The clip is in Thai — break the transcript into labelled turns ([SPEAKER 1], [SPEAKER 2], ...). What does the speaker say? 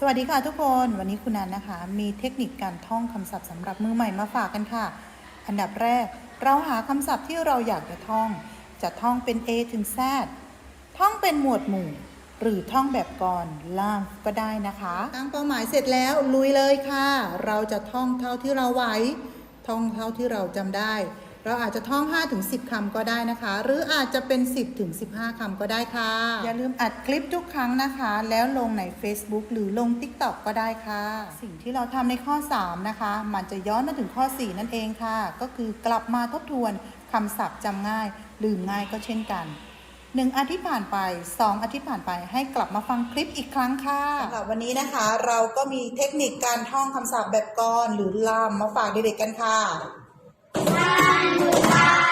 [SPEAKER 1] สวัสดีค่ะทุกคนวันนี้คุณนันนะคะ มีเทคนิคการท่องคำศัพท์สำหรับมือใหม่มาฝากกันค่ะ อันดับแรก เราหาคำศัพท์ที่เราอยากจะท่อง จะท่องเป็น A ถึง Z ท่องเป็นหมวดหมู่ หรือท่องแบบกรล่ามก็ได้นะคะตั้งเป้าหมายเสร็จแล้วลุยเลยค่ะ เราจะท่องเท่าที่เราไหวท่องเท่าที่เราจำได้ เราอาจจะท่อง5ถึง10คำก็ได้นะคะ หรืออาจจะเป็น 10ถึง15คำก็ได้ค่ะ อย่าลืมอัดคลิปทุกครั้งนะคะ แล้วลงใน Facebook หรือลง TikTok ก็ได้ค่ะ สิ่งที่เราทำในข้อ 3 นะคะ มันจะย้อนมาถึงข้อ 4 นั่นเองค่ะ ก็คือกลับมาทบทวนคำศัพท์จำง่าย ลืมง่ายก็เช่นกันหนึ่งอาทิตย์ผ่านไปสองอาทิตย์ผ่านไปให้กลับมาฟังคลิปอีกครั้งค่ะสำหรับวันนี้นะคะ เราก็มีเทคนิคการท่องคำศัพท์แบบกรหรือลามมาฝากเด็กๆกันค่ะ
[SPEAKER 2] 13